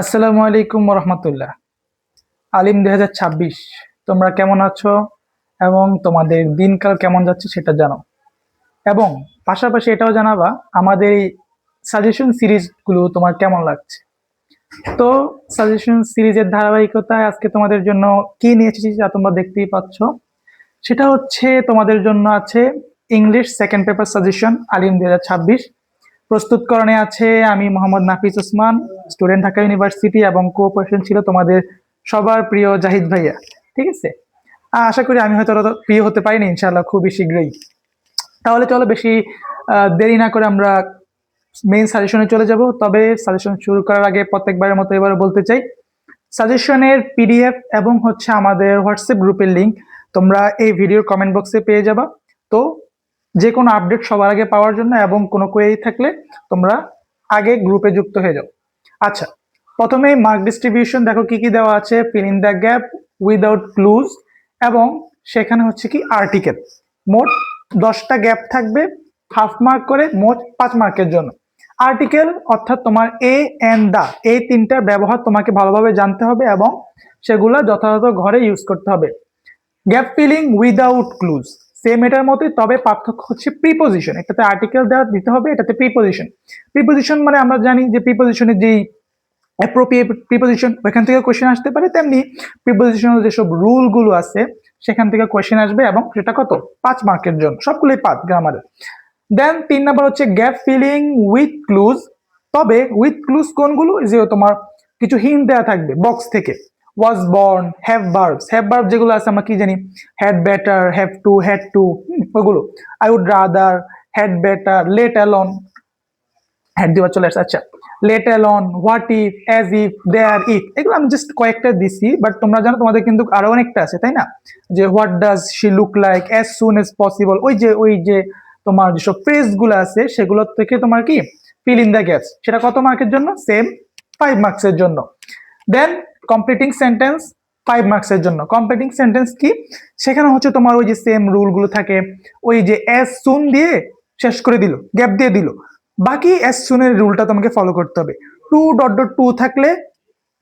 আসসালামু আলাইকুম রহমতুল্লাহ আলিম দুই হাজার ছাব্বিশ, তোমরা কেমন আছো এবং তোমাদের দিনকাল কেমন যাচ্ছে সেটা জানো। এবং পাশাপাশি এটাও জানাবা, আমাদের এই সাজেশন সিরিজগুলো তোমার কেমন লাগছে। তো সাজেশন সিরিজের ধারাবাহিকতায় আজকে তোমাদের জন্য কি নিয়ে এসেছি যা তোমরা দেখতেই পাচ্ছ। সেটা হচ্ছে তোমাদের জন্য আছে English second paper suggestion Alim দুই হাজার ছাব্বিশ। প্রস্তুতকরণে আছে আমি মোহাম্মদ নাফিস ওসমান স্টুডেন্ট ঢাকা ইউনিভার্সিটি এবং কোঅপারেশন ছিল তোমাদের সবার প্রিয় জাহিদ ভাইয়া, ঠিক আছে? আশা করি আমি হয়তো প্রিয় হতে পারিনি ইনশাল্লাহ খুবই শীঘ্রই। তাহলে চলো বেশি দেরি না করে আমরা মেইন সাজেশনে চলে যাব, তবে সাজেশন শুরু করার আগে প্রত্যেকবারের মতো এবার বলতে চাই সাজেশনের পিডিএফ এবং হচ্ছে আমাদের হোয়াটসঅ্যাপ গ্রুপের লিঙ্ক তোমরা এই ভিডিওর কমেন্ট বক্সে পেয়ে যাবা। তো যে কোনো আপডেট সবার আগে পাওয়ার জন্য এবং কোনো কোয়েরি থাকলে তোমরা আগে গ্রুপে যুক্ত হয়ে যাও। আচ্ছা প্রথমে মার্ক ডিস্ট্রিবিউশন দেখো কি কি দেওয়া আছে fill in the gap without clues এবং সেখানে হচ্ছে কি আর্টিকেল মোট দশটা গ্যাপ থাকবে হাফ মার্ক করে মোট পাঁচ মার্কের জন্য। আর্টিকেল অর্থাৎ তোমার এ এন্ড দা এই তিনটার ব্যবহার তোমাকে ভালোভাবে জানতে হবে এবং সেগুলো যথাযথ ঘরে ইউজ করতে হবে। Gap filling without clues same এটার মতোই, তবে পার্থক্য হচ্ছে প্রিপোজিশন এটাতে আর্টিকেল দেওয়া দিতে হবে, এটাতে প্রিপোজিশন প্রিপোজিশন মানে আমরা জানি যে প্রিপোজিশনের যেই অ্যাপ্রোপ্রিয়েট প্রিপোজিশন ওইখান থেকে কোয়েশ্চেন আসতে পারে, তেমনি প্রিপোজিশনের যেসব রুলগুলো আছে, সেখান থেকে কোয়েশ্চেন আসবে এবং সেটা কত? পাঁচ মার্কের জন্য, সবগুলোই পাঁচ গ্রামারের দেন তিন নাম্বার হচ্ছে গ্যাপ ফিলিং উইথ ক্লুজ তবে উইথ ক্লুজ কোনগুলো? যে তোমার কিছু হিন্ট দেওয়া থাকবে বক্স থেকে। Was born have verbs have verb যেগুলো আছে আমরা কি জানি? Had better have to had to ওগুলো। I would rather had better let alone had দিবা চলে আসছে আচ্ছা let alone what if as if there if এগুলো আমি জাস্ট কয়েকটা দিছি বাট তোমরা জানো তোমাদের কিন্তু আরও অনেকটা আছে, তাই না? যে what does she look like as soon as possible ওই যে ওই যে তোমার যেসব ফ্রেজগুলো আছে, সেগুলোর থেকে তোমার কি? ফিল ইন দ্য গ্যাপস সেটা কত মার্কের জন্য? সেম ফাইভ মার্কসের জন্য। দেন কমপ্লিটিং সেন্টেন্স ফাইভ মার্কসের জন্য। কমপ্লিটিং সেন্টেন্স কি? সেখানে হচ্ছে তোমার ওই যে সেম রুলগুলো থাকে। ওই যে অ্যাজ সুন দিয়ে শেষ করে দিল গ্যাপ দিয়ে দিল। বাকি অ্যাজ সুনের রুলটা তোমাকে ফলো করতে হবে। টু ডট ডট টু থাকলে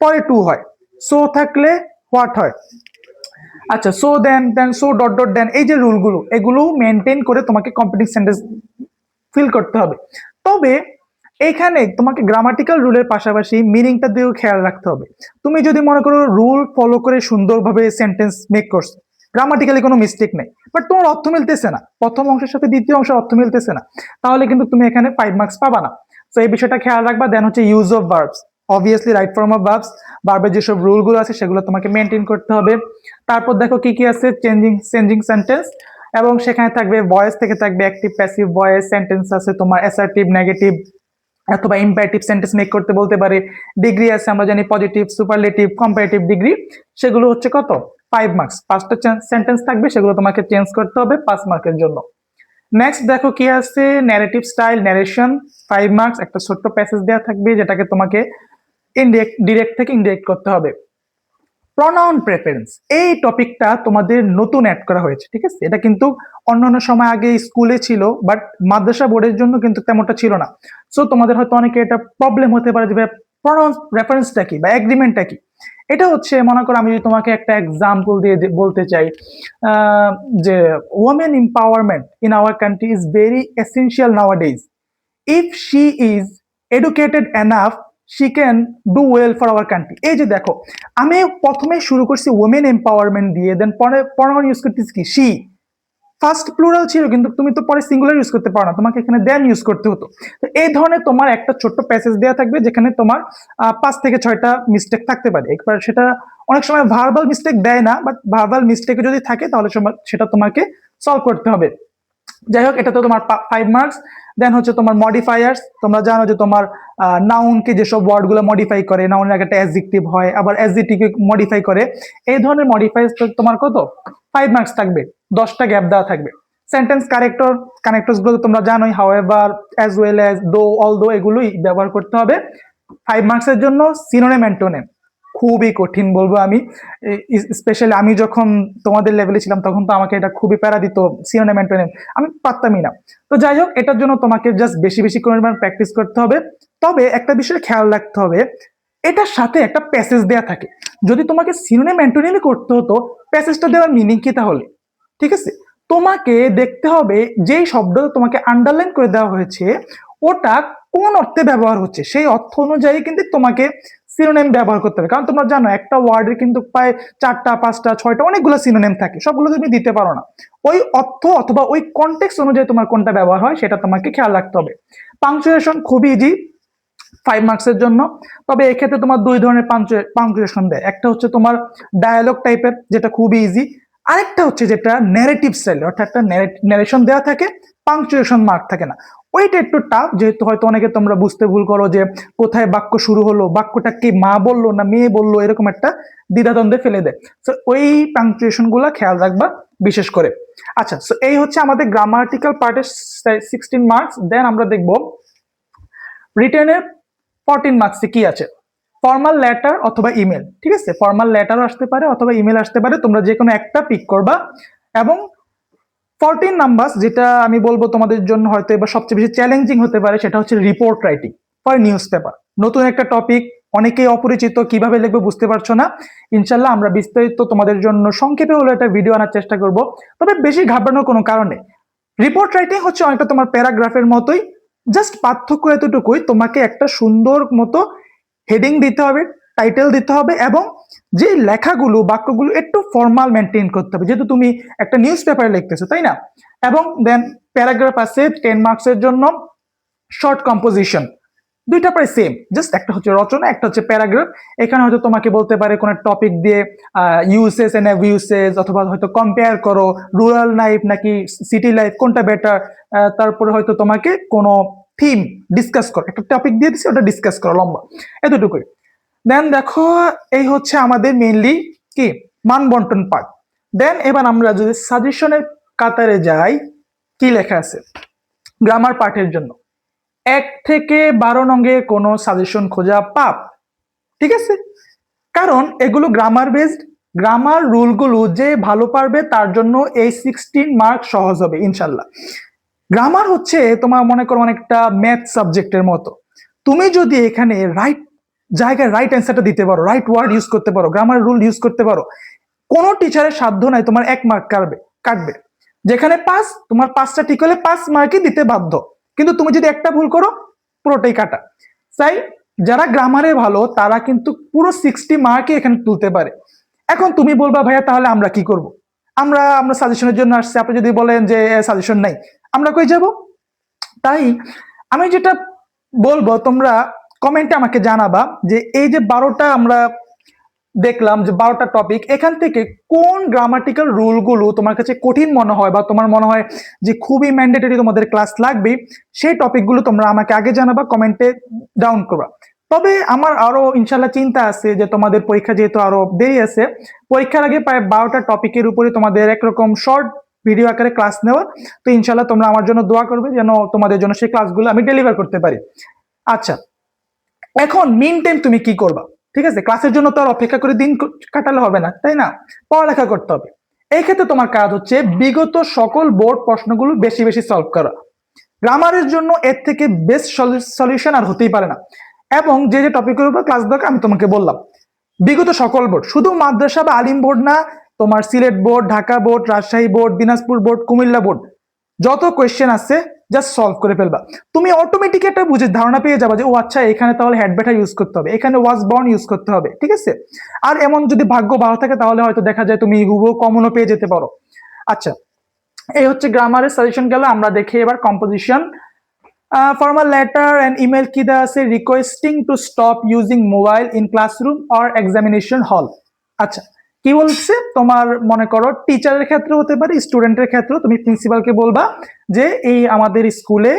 পরে টু হয়। সো থাকলে হোয়াট হয়? আচ্ছা so then then so dot dot then এই যে রুলগুলো এগুলো মেনটেন করে তোমাকে কম্পিটিভ সেন্টেন্স ফিল করতে হবে। তবে এখানে তোমাকে গ্রামাটিক্যাল রুলের পাশাপাশি মিনিংটা দিয়েও খেয়াল রাখতে হবে। তুমি যদি মনে করো রুল ফলো করে সুন্দরভাবে সেন্টেন্স মেক করছ গ্রামাটিক্যালি কোনো মিস্টেক নেই বাট তোমার অর্থ মিলতেছে না, প্রথম অংশের সাথে দ্বিতীয় অংশের অর্থ মিলতেছে না, তাহলে কিন্তু তুমি এখানে ফাইভ মার্কস পাবা না। তো এই বিষয়টা খেয়াল রাখবা দেন হচ্ছে use of verbs obviously right form of verbs ভার্বের যেসব রুলগুলো আছে সেগুলো তোমাকে মেনটেন করতে হবে। তারপর দেখো কি কি আছে চেঞ্জিং চেঞ্জিং সেন্টেন্স এবং সেখানে থাকবে ভয়েস থেকে থাকবে অ্যাক্টিভ প্যাসিভ ভয়েস সেন্টেন্স আছে তোমার অ্যাসার্টিভ নেগেটিভ অথবা ইম্পারেটিভ সেন্টেন্স মেক করতে বলতে পারে। ডিগ্রি আছে, আমরা জানি পজিটিভ সুপারলেটিভ কম্পারেটিভ ডিগ্রি সেগুলো হচ্ছে কত? ফাইভ মার্কস পাঁচটা সেন্টেন্স থাকবে, সেগুলো তোমাকে চেঞ্জ করতে হবে পাঁচ মার্কের জন্য। নেক্সট দেখো কি আছে? Narrative style narration five marks একটা ছোট্ট প্যাসেজ দেওয়া থাকবে, যেটাকে তোমাকে ইনডিরেক্ট ডিরেক্ট থেকে ইনডিরেক্ট করতে হবে। প্রনাউন প্রেফারেন্স এই টপিকটা তোমাদের নতুন অ্যাড করা হয়েছে, ঠিক আছে? এটা কিন্তু অন্যান্য সময় আগে স্কুলে ছিল বাট মাদ্রাসা বোর্ডের জন্য কিন্তু তেমনটা ছিল না। সো তোমাদের হয়তো অনেকে এটা প্রবলেম হতে পারে যে প্রনাউন রেফারেন্সটা কি বা এগ্রিমেন্টটা কি? এটা হচ্ছে, মনে করো আমি যদি তোমাকে একটা এক্সাম্পল দিয়ে বলতে চাই যে women empowerment in our country is very essential nowadays if she is educated enough she can do well for our country এই যে দেখো, আমি প্রথমে শুরু করছি ওমেন এম্পাওয়ারমেন্ট দিয়ে দেন পরে প্রনাউন ইউজ করতেছি কি? শি ফার্স্ট প্লুরাল ছিল, কিন্তু তুমি তো পরে সিঙ্গুলার ইউজ করতে পারো না, তোমাকে এখানে দেন ইউজ করতে হতো। তো এই ধরনের তোমার একটা ছোট্ট প্যাসেজ দেওয়া থাকবে, যেখানে তোমার পাঁচ থেকে ছয়টা মিস্টেক থাকতে পারে। একবার সেটা অনেক সময় ভার্বাল মিস্টেক দেয় না বাট ভার্বাল মিস্টেক যদি থাকে, তাহলে সেটা তোমাকে সলভ করতে হবে। যাই হোক, এটা তো তোমার ফাইভ মার্কস দেন হচ্ছে তোমার মডিফায়ার্স তোমরা জানো যে তোমার নাউনকে যেসব ওয়ার্ডগুলো মডিফাই করে নাউনের একটা অ্যাডজেক্টিভ হয়, আবার অ্যাডজেক্টিভকে মডিফাই করে, এই ধরনের মডিফাই তোমার কত? ফাইভ মার্কস থাকবে, দশটা গ্যাপ দেওয়া থাকবে। সেন্টেন্স কারেক্টর কানেক্টরসগুলো তো তোমরা জানোই however as well as though although এগুলোই ব্যবহার করতে হবে। ফাইভ মার্কসের জন্য সিনোনেম অ্যান্টোনেম খুবই কঠিন বলব আমি। স্পেশালি আমি যখন তোমাদের লেভেলে ছিলাম, তখন তো আমাকে এটা খুবই প্যারা দিত সিনোনেম আমি পারতামই না। তো যাই হোক, এটার জন্য তোমাকে জাস্ট বেশি বেশি পরিমাণ প্র্যাকটিস করতে হবে। তবে একটা বিষয় খেয়াল রাখতে হবে, এটার সাথে একটা প্যাসেজ দেয়া থাকে। যদি তোমাকে সিনোনিম অ্যান্টোনিমি করতে হতো প্যাসেজটা দেওয়ার মিনিং কি তাহলে? ঠিক আছে? তোমাকে দেখতে হবে যেই শব্দটা তোমাকে আন্ডারলাইন করে দেওয়া হয়েছে, ওটা কোন অর্থে ব্যবহার হচ্ছে? সেই অর্থ অনুযায়ী কিন্তু তোমাকে সিনোনিম ব্যবহার করতে হবে। কারণ তোমরা জানো, একটা ওয়ার্ডের কিন্তু প্রায় চারটা, পাঁচটা, ছয়টা অনেকগুলো সিনোনিম থাকে। সবগুলো তুমি দিতে পারো না। ওই অর্থ অথবা ওই কনটেক্স অনুযায়ী তোমার কোনটা ব্যবহার হয়, সেটা তোমাকে খেয়াল রাখতে হবে। পাংচুয়েশন খুবই ইজি ফাইভ মার্কসের জন্য। তবে এক্ষেত্রে তোমার দুই ধরনের পাংচুয়েশন দেয়। একটা হচ্ছে তোমার ডায়ালগ টাইপের যেটা খুবই ইজি আরেকটা হচ্ছে যেটা ন্যারেটিভ স্টাইল অর্থাৎ একটা ন্যারেশন দেওয়া থাকে পাংচুয়েশন মার্ক থাকে না। ওইটা একটু টাফ যেহেতু হয়তো অনেকে তোমরা বুঝতে ভুল করো যে কোথায় বাক্য শুরু হলো, বাক্যটা কি মা বলল না মেয়ে বলল, এরকম একটা দ্বিধাদ্বন্দ্বে ফেলে দেয় তো ওই পাংচুয়েশনগুলা খেয়াল রাখবা বিশেষ করে। আচ্ছা সো এই হচ্ছে আমাদের গ্রামাটিক্যাল পার্টের সিক্সটিন মার্কস দেন আমরা দেখব রিটেনের ফোরটিন মার্কসে কি আছে। ফর্মাল লেটার অথবা ইমেল ঠিক আছে? ফর্মাল লেটারও আসতে পারে অথবা ইমেল আসতে পারে, তোমরা যে কোনো একটা পিক করবা এবং ফোরটিন নাম্বার যেটা আমি বলব তোমাদের জন্য হয়তো এবার সবচেয়ে বেশি চ্যালেঞ্জিং হতে পারে, সেটা হচ্ছে report writing for newspaper নতুন একটা টপিক অনেকেই অপরিচিত, কীভাবে লিখবে বুঝতে পারছ না। ইনশাল্লাহ আমরা বিস্তারিত তোমাদের জন্য সংক্ষেপে হলো একটা ভিডিও আনার চেষ্টা করব, তবে বেশি ঘাবড়ানোর কোনো কারণে রিপোর্ট রাইটিং হচ্ছে অনেকটা তোমার প্যারাগ্রাফের মতোই জাস্ট পার্থক্য এতটুকুই, তোমাকে একটা সুন্দর মতো হেডিং দিতে হবে টাইটেল দিতে হবে, এবং যে লেখাগুলো, বাক্যগুলো একটু ফর্মাল মেনটেন করতে হবে। যেহেতু তুমি একটা নিউজ পেপারে লিখতেছো, তাই না? এবং দেন প্যারাগ্রাফ আছে টেন মার্কসের জন্য শর্ট কম্পোজিশন দুইটা প্রায় সেম জাস্ট একটা হচ্ছে রচনা, একটা হচ্ছে প্যারাগ্রাফ এখানে হয়তো তোমাকে বলতে পারে কোনো টপিক দিয়ে ইউসেস এন্ড ইউসেস অথবা হয়তো কম্পেয়ার করো রুরাল লাইফ নাকি সিটি লাইফ কোনটা বেটার তারপরে হয়তো তোমাকে কোনো থিম ডিসকাস করো। একটা টপিক দিয়ে দিচ্ছে ওটা ডিসকাস করো, লম্বা। এতটুকুই। দেন দেখো, এই হচ্ছে আমাদের মেনলি কি? মান বন্টন পার্ট দেন এবার আমরা যদি সাজেশনের কাতারে যাই, কি লেখা আছে? গ্রামার পার্টের জন্য। এক থেকে বারো নঙ্গে কোনো সাজেশন খোঁজা পাপ। ঠিক আছে? কারণ এগুলো গ্রামার বেসড গ্রামার রুলগুলো যে ভালো পারবে তার জন্য এই সিক্সটিন মার্ক সহজ হবে, ইনশাল্লাহ। গ্রামার হচ্ছে তোমার মনে করো অনেকটা ম্যাথ সাবজেক্টের মতো। তুমি যদি এখানে রাইট জায়গায় রাইট অ্যান্সারটা দিতে পারো রাইট ওয়ার্ড ইউজ করতে পারো গ্রামার রুল ইউজ করতে পারো। কোনো টিচারের সাধ্য নাই তোমার এক মার্ক কাটবে কাটবে। যেখানে পাস তোমার পাঁচটা ঠিক হলে পাঁচ মার্কই দিতে বাধ্য। কিন্তু তুমি যদি একটা ভুল করো, পুরোটাই কাটা। তাই যারা গ্রামারে ভালো, তারা কিন্তু পুরো সিক্সটি মার্কই এখানে তুলতে পারে। এখন তুমি বলবা, ভাইয়া, তাহলে আমরা কি করব? আমরা আমরা সাজেশনের জন্য আসছি। আপনি যদি বলেন যে সাজেশন নাই। আমরা কই যাব? তাই আমি যেটা বলব, তোমরা কমেন্টে আমাকে জানাবা যে এই যে বারোটা আমরা দেখলাম যে বারোটা টপিক এখান থেকে কোন গ্রামাটিক্যাল রুলগুলো তোমার কাছে কঠিন মনে হয় বা তোমার মনে হয় যে খুবই ম্যান্ডেটরি তোমাদের ক্লাস লাগবে, সেই টপিকগুলো তোমরা আমাকে আগে জানাবা কমেন্টে ডাউন করবা। তবে আমার আরও ইনশাল্লাহ চিন্তা আছে যে তোমাদের পরীক্ষা যেহেতু আরও দেরি আছে, পরীক্ষার আগে প্রায় বারোটা টপিকের উপরে তোমাদের একরকম শর্ট ভিডিও আকারে ক্লাস নেওয়া, তো ইনশাল্লাহ তোমরা আমার জন্য দোয়া করবে যেন তোমাদের জন্য সেই ক্লাসগুলো আমি ডেলিভার করতে পারি। আচ্ছা এখন মিন টাইম তুমি কি করবা? ঠিক আছে? ক্লাসের জন্য তো আর অপেক্ষা করে দিন কাটালে হবে না, তাই না? পড়ালেখা করতে হবে। এই ক্ষেত্রে তোমার কাজ হচ্ছে বিগত সকল বোর্ড প্রশ্নগুলো বেশি বেশি সলভ করা। গ্রামারের জন্য এর থেকে বেস্ট সলিউশন আর হতেই পারে না। এবং যে যে টপিকের উপর ক্লাস দরকার, আমি তোমাকে বললাম। বিগত সকল বোর্ড শুধু মাদ্রাসা বা আলিম বোর্ড না, তোমার Sylhet board Dhaka board Rajshahi board Dinajpur board Comilla board যত কোয়েশ্চেন আছে জাস্ট সলভ করে ফেলবা। তুমি অটোমেটিক একটা বুঝে ধারণা পেয়ে যাবা যে, ও আচ্ছা এখানে তাহলে হ্যাড ব্যাটার ইউজ করতে হবে। এখানে ওয়াজ বর্ন ইউজ করতে হবে। ঠিক আছে? আর এমন যদি ভাগ্য ভালো থাকে, তাহলে হয়তো দেখা যায় তুমি হুবো কমনও পেয়ে যেতে পারো। আচ্ছা এই হচ্ছে গ্রামারের সাজেশন গেল। আমরা দেখি এবার composition formal letter and email কি দেওয়া আছে? Requesting to stop using mobile in classroom or examination hall আচ্ছা কি বলছে? তোমার মনে করো টিচারের ক্ষেত্রে হতে পারে স্টুডেন্টের ক্ষেত্রে তুমি প্রিন্সিপালকে বলবা যে এই আমাদের স্কুলে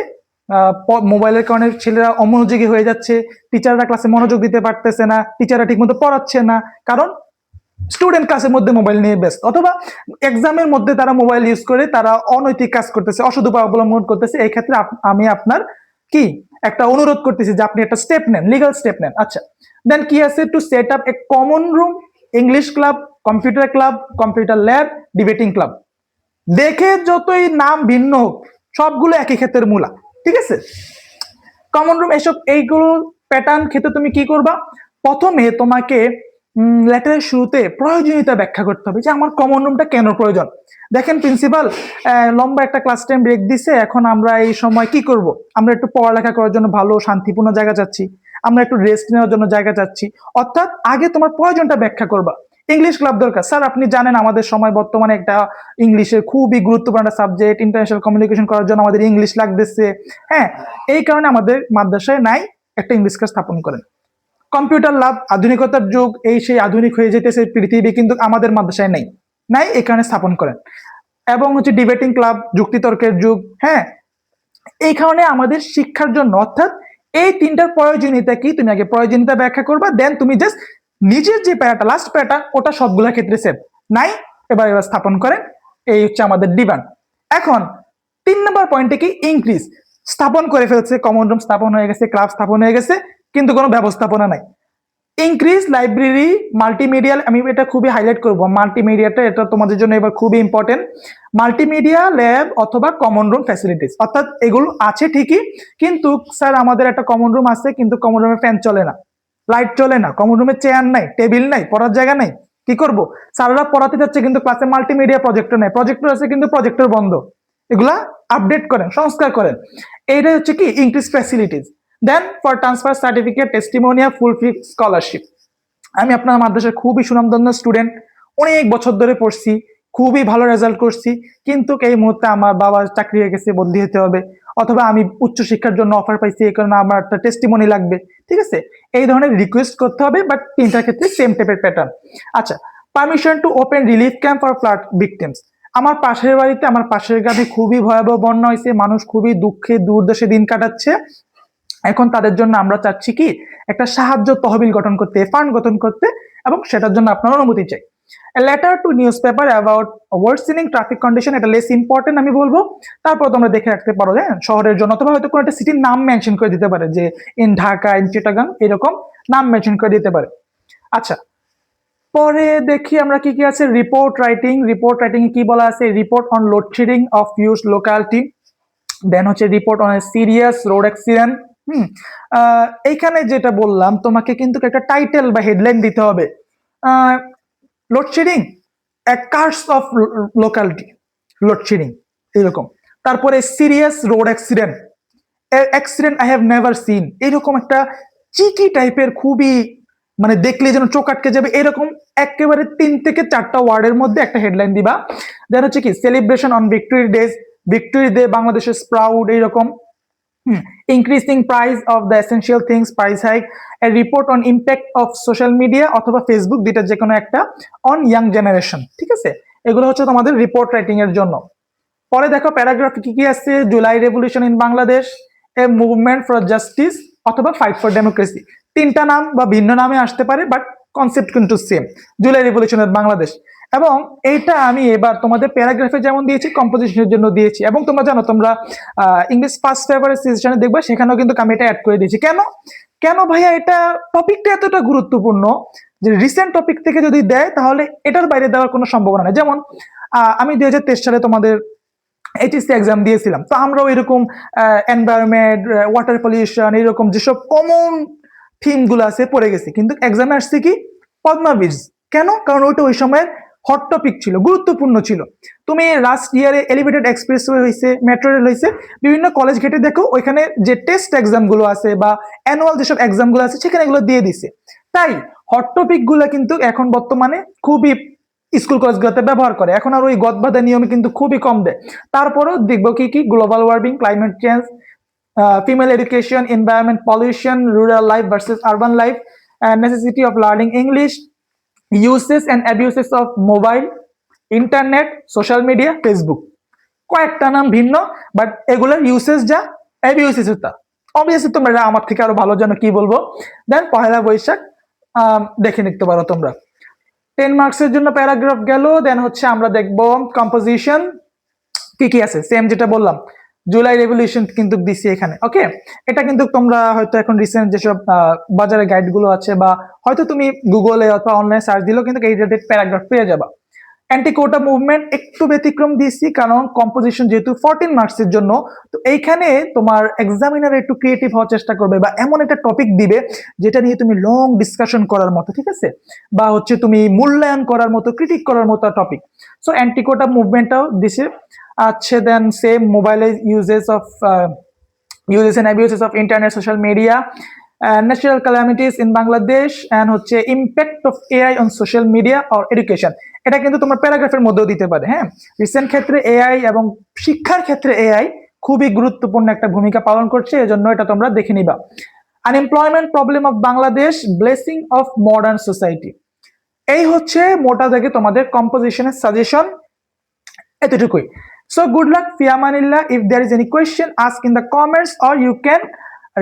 মোবাইলের কারণে ছেলেরা অমনোযোগী হয়ে যাচ্ছে, টিচাররা ক্লাসে মনোযোগ দিতে পারতেছে না, টিচাররা ঠিকমতো পড়াচ্ছে না, কারণ স্টুডেন্ট ক্লাসের মধ্যে মোবাইল নিয়ে ব্যস্ত। অথবা এক্সামের মধ্যে তারা মোবাইল ইউজ করে তারা অনৈতিক কাজ করতেছে অসৎ উপায় অবলম্বন করতেছে, এই ক্ষেত্রে আমি আপনার কি একটা অনুরোধ করতেছি যে আপনি একটা স্টেপ নেন লিগাল স্টেপ নেন। আচ্ছা দেন কি আছে? To set up a common room English club computer club computer lab debating club দেখে যতই নাম ভিন্ন হোক, সবগুলো একই ক্ষেত্রের মূলা, ঠিক আছে? কমন রুম এসব, এইগুলো প্যাটার্ন ক্ষেত্রে তুমি কি করবা? প্রথমে তোমাকে লেটারের শুরুতে প্রয়োজনীয়তা ব্যাখ্যা করতে হবে যে আমার কমন রুমটা কেন প্রয়োজন। দেখেন প্রিন্সিপাল লম্বা একটা ক্লাস টাইম ব্রেক দিছে, এখন আমরা এই সময় কি করব? আমরা একটু পড়ালেখা করার জন্য ভালো, শান্তিপূর্ণ জায়গা চাচ্ছি। আমরা একটু রেস্ট নেওয়ার জন্য জায়গা চাচ্ছি। অর্থাৎ আগে তোমার প্রয়োজনটা ব্যাখ্যা করবা। ইংলিশ ক্লাব দরকার। স্যার আপনি জানেন আমাদের সময় বর্তমানে একটা ইংলিশের খুবই গুরুত্বপূর্ণ একটা সাবজেক্ট ইন্টারন্যাশনাল কমিউনিকেশন করার জন্য আমাদের ইংলিশ লাগতেছে। হ্যাঁ এই কারণে আমাদের মাদ্রাসায় নাই একটা ইংলিশ ক্লাস স্থাপন করেন। কম্পিউটার লাভ আধুনিকতার যুগ, এই সেই আধুনিক হয়ে যেতেছে পৃথিবী, কিন্তু আমাদের মাদ্রাসায় নেই। নাই, এই কারণে স্থাপন করেন। এবং হচ্ছে ডিবেটিং ক্লাব যুক্তিতর্কের যুগ হ্যাঁ এই কারণে আমাদের শিক্ষার জন্য, অর্থাৎ এই তিনটার প্রয়োজনীয়তা কি? তুমি আগে প্রয়োজনীয়তা ব্যাখ্যা করবা দেন তুমি জাস্ট নিজের যে প্যারাটা লাস্ট প্যারাটা, ওটা সবগুলা ক্ষেত্রে সেভ নাই, এবার এবার স্থাপন করেন, এই হচ্ছে আমাদের ডিমান্ড এখন, তিন নম্বর পয়েন্টে কি? ইনক্রিজ স্থাপন করে ফেলছে কমন রুম স্থাপন হয়ে গেছে ক্লাব স্থাপন হয়ে গেছে, কিন্তু কোনো ব্যবস্থাপনা নাই। ইনক্রিজ লাইব্রেরি মাল্টিমিডিয়াল আমি এটা খুবই হাইলাইট করব। মাল্টিমিডিয়াটা এটা তোমাদের জন্য এবার খুবই ইম্পর্টেন্ট মাল্টিমিডিয়া ল্যাব অথবা কমন রুম ফ্যাসিলিটিস অর্থাৎ এগুলো আছে ঠিকই, কিন্তু স্যার আমাদের একটা কমন রুম আছে, কিন্তু কমন রুমে ফ্যান চলে না। লাইট চলে না কমন রুমে চেয়ার নাই টেবিল নাই, পড়ার জায়গা নাই, কি করব? স্যাররা পড়াতে যাচ্ছে কিন্তু ক্লাসে মাল্টিমিডিয়া প্রজেক্টর নাই প্রজেক্টর আছে কিন্তু প্রজেক্টর বন্ধ। এগুলা আপডেট করেন, সংস্কার করেন। এইটা হচ্ছে কি increase facilities then for transfer certificate testimonial full fee scholarship আমি আপনার মাদ্রাসার খুবই সুনামধন্য স্টুডেন্ট অনেক বছর ধরে পড়ছি, খুবই ভালো রেজাল্ট করছি, কিন্তু এই মুহূর্তে আমার বাবা চাকরি হয়ে গেছে, বদলি হতে হবে। অথবা আমি উচ্চশিক্ষার জন্য অফার পাইছি, এই কারণে আমার একটা টেস্টিমনি লাগবে, ঠিক আছে? এই ধরনের রিকোয়েস্ট করতে হবে বাট তিনটার ক্ষেত্রে সেম টাইপের প্যাটার্ন আচ্ছা permission to open relief camp for flood victims আমার পাশের বাড়িতে, আমার পাশের গ্রামে খুবই ভয়াবহ বন্যা হয়েছে, মানুষ খুবই দুঃখে, দুর্দশে দিন কাটাচ্ছে। এখন তাদের জন্য আমরা চাচ্ছি কি? একটা সাহায্য তহবিল গঠন করতে ফান্ড গঠন করতে, এবং সেটার জন্য আপনার অনুমতি চাই। Letter to newspaper about worsening traffic condition এটা লেস ইম্পর্টেন্ট আমি বলব। তারপর তোমরা দেখে রাখতে পারো হ্যাঁ শহরের জন্য, অথবা হয়তো কোনো একটা সিটির নাম মেনশন করে দিতে পারে, যে ইন ঢাকা ইন চিটাগাং এরকম নাম মেনশন করে দিতে পারে। আচ্ছা পরে দেখি আমরা কি কি আছে। রিপোর্ট রাইটিং রিপোর্ট রাইটিং কি বলা আছে? Report on loadshedding of your locality then হচ্ছে report on serious road accident hmm এইখানে যেটা বললাম, তোমাকে কিন্তু একটা টাইটেল বা হেডলাইন দিতে হবে। Loadshedding curse of locality loadshedding এরকম তারপরে serious road accident accident I have never seen এরকম একটা চিকি টাইপের খুবই মানে দেখলে যেন চোখ আটকে যাবে, এরকম একেবারে তিন থেকে চারটা ওয়ার্ডের মধ্যে একটা হেডলাইন দিবা। দেন হচ্ছে কি celebration on victory days victory day বাংলাদেশের স্প্রাউড এইরকম। Increasing price of the essential things price hike a report on impact of social media অথবা ফেসবুক দুইটা যে কোনো একটা অন ইয়াং জেনারেশন ঠিক আছে? এগুলো হচ্ছে তোমাদের রিপোর্ট রাইটিং এর জন্য। পরে দেখো প্যারাগ্রাফ কি কি আছে? July revolution in Bangladesh a movement for justice অথবা ফাইট ফর ডেমোক্রেসি তিনটা নাম বা ভিন্ন নামে আসতে পারে বাট কনসেপ্ট কিন্তু সেম জুলাই রেভলিউশনের বাংলাদেশ এবং এইটা আমি এবার তোমাদের প্যারাগ্রাফে যেমন দিয়েছি কম্পোজিশনের জন্য দিয়েছি। এবং তোমরা জানো, তোমরা ইংলিশ ফার্স্ট পেপারের সিজনে দেখবে, সেখানেও কিন্তু আমি এটা অ্যাড করে দিয়েছি। কেন? কেন ভাইয়া, এটা টপিকটা এতটা গুরুত্বপূর্ণ যে রিসেন্ট টপিক থেকে যদি দেয়, তাহলে এটার বাইরে দেওয়ার কোনো সম্ভাবনা নেই। যেমন আমি দুই হাজার তেইশ সালে তোমাদের এইচএসসি এক্সাম দিয়েছিলাম। তো আমরাও এরকম এনভায়রনমেন্ট ওয়াটার পলিউশন এরকম যেসব কমন থিমগুলো আছে, পড়ে গেছি। কিন্তু এক্সামে আসছে কি? পদ্মা বীজ। কেন? কারণ ওইটা ওই সময়ের হট টপিক ছিল, গুরুত্বপূর্ণ ছিল। তুমি লাস্ট ইয়ারে এলিভেটেড এক্সপ্রেসওয়ে হয়েছে মেট্রো রেল হয়েছে বিভিন্ন কলেজ ঘেটে দেখো, ওইখানে যে টেস্ট এক্সামগুলো আছে বা অ্যানুয়াল যেসব এক্সামগুলো আছে, সেখানে এগুলো দিয়ে দিছে। তাই হট টপিকগুলো কিন্তু এখন বর্তমানে খুবই স্কুল কলেজগুলোতে ব্যবহার করে। এখন আর ওই গদবাধা নিয়মে কিন্তু খুবই কম দেয়। তারপরও দেখব কি কি? Global warming climate change female education environment pollution rural life versus urban life necessity of learning English uses and abuses of mobile internet social media Facebook কয়েকটা নাম ভিন্ন বাট এগুলোর ইউসেস যা অ্যাবিউসেস তা। অবভিয়াসলি তোমরা, আমার থেকে আরও ভালো জানো, কি বলব? দেন পহেলা বৈশাখ দেখে নিতে পারো তোমরা। টেন মার্কসের জন্য প্যারাগ্রাফ গেল দেন হচ্ছে আমরা দেখব কম্পোজিশন কি কি আছে? সেম যেটা বললাম। জুলাই রেভলিউশন কিন্তু দিছি এখানে ওকে এটা কিন্তু তোমরা হয়তো এখন রিসেন্ট যেসব বাজারে গাইডগুলো আছে বা হয়তো তুমি গুগলে অথবা অনলাইন সার্চ দিলেও কিন্তু এই রিলেটেড প্যারাগ্রাফ পেয়ে যাবা। অ্যান্টিকোটা মুভমেন্ট একটু ব্যতিক্রম দিয়েছি, কারণ কম্পোজিশন যেহেতু ফোরটিন মার্কসের জন্য, তো এইখানে তোমার এক্সামিনার একটু ক্রিয়েটিভ হওয়ার চেষ্টা করবে বা এমন একটা টপিক দিবে যেটা নিয়ে তুমি লং ডিসকাশন করার মতো, ঠিক আছে? বা হচ্ছে তুমি মূল্যায়ন করার মতো ক্রিটিক করার মতো টপিক সো অ্যান্টিকোটা মুভমেন্টটাও দিছে। আছে then same mobile uses of uses and abuses of internet social media uh, natural in Bangladesh and হচ্ছে impact of AI on social media or education. এটা কিন্তু তোমার প্যারাগ্রাফের মধ্যেও দিতে পারে হ্যাঁ? রিসেন্ট ক্ষেত্রে এআই এবং শিক্ষার ক্ষেত্রে এআই খুবই গুরুত্বপূর্ণ একটা ভূমিকা পালন করছে এজন্য এটা তোমরা দেখে নিবা। Unemployment problem of Bangladesh blessing of modern society এই হচ্ছে মোটা দাগে তোমাদের কম্পোজিশনের সাজেশন এতটুকুই। So good luck, Fiamanillah. If there is any question, ask in the comments or you can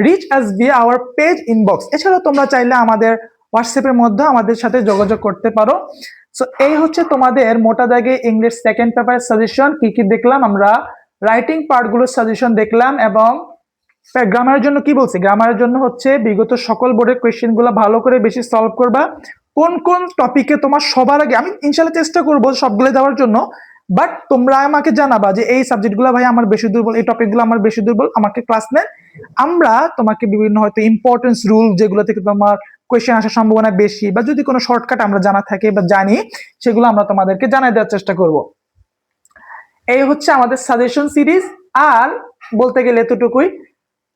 reach us via our page inbox. এছাড়াও তোমরা চাইলে আমাদের হোয়াটসঅ্যাপের মধ্যে আমাদের সাথে যোগাযোগ করতে পারো। সো এই হচ্ছে তোমাদের মোটা দাগে ইংলিশ সেকেন্ড পেপার সাজেশন কি কি দেখলাম আমরা? রাইটিং পার্টগুলোর সাজেশন দেখলাম এবং গ্রামারের জন্য কি বলছি? গ্রামারের জন্য হচ্ছে বিগত সকল বোর্ডের কোয়েশ্চেনগুলো ভালো করে বেশি সলভ করবা। কোন কোন টপিকে তোমার সবার আগে আমি ইনশাল্লাহ চেষ্টা করব সবগুলো দেওয়ার জন্য। বাট তোমরা আমাকে জানাবা যে এই সাবজেক্ট সাবজেক্টগুলো ভাই আমার বেশি দুর্বল, এই টপিকগুলো আমার বেশি দুর্বল, আমাকে ক্লাস নেন। আমরা তোমাকে বিভিন্ন হয়তো ইম্পর্টেন্স রুল যেগুলো থেকে তোমার কোয়েশ্চেন আসার সম্ভাবনা বেশি বা যদি কোনো শর্টকাট আমরা জানা থাকে বা জানি, সেগুলো আমরা তোমাদেরকে জানাই দেওয়ার চেষ্টা করব। এই হচ্ছে আমাদের সাজেশন সিরিজ আর বলতে গেলে এতটুকুই,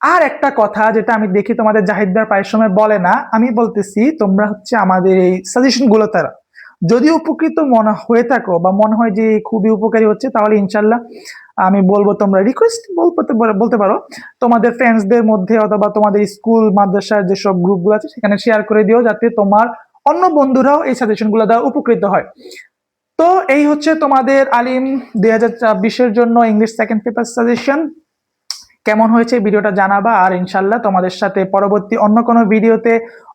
আর একটা কথা যেটা আমি দেখি তোমাদের জাহিদদার প্রায় সময় বলে না, আমি বলতেছি তোমরা হচ্ছে আমাদের এই সাজেশনগুলো তারা। যদি উপকৃত মনে হয়ে থাকো বা মনে হয় যে খুবই উপকারী হচ্ছে, তাহলে ইনশাল্লাহ আমি বলব তোমরা রিকোয়েস্ট বলতে পারো তোমাদের ফ্রেন্ডসদের মধ্যে অথবা তোমাদের স্কুল মাদ্রাসার যেসব গ্রুপগুলো আছে, সেখানে শেয়ার করে দিও যাতে তোমার অন্য বন্ধুরাও এই সাজেশনগুলো দ্বারা উপকৃত হয়। তো এই হচ্ছে তোমাদের আলিম দুই হাজার চব্বিশের জন্য ইংলিশ সেকেন্ড পেপার সাজেশন কেমন হয়েছে ভিডিওটা জানাবা আর ইনশাল্লাহ তোমাদের সাথে পরবর্তী অন্য কোনো ভিডিওতে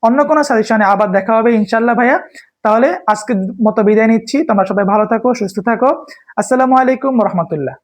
অন্য কোনো সাজেশনে আবার দেখা হবে ইনশাল্লাহ ভাইয়া। তাহলে আজকের মতো বিদায় নিচ্ছি। তোমরা সবাই ভালো থাকো সুস্থ থাকো। আসসালামু আলাইকুম রহমতুল্লাহ।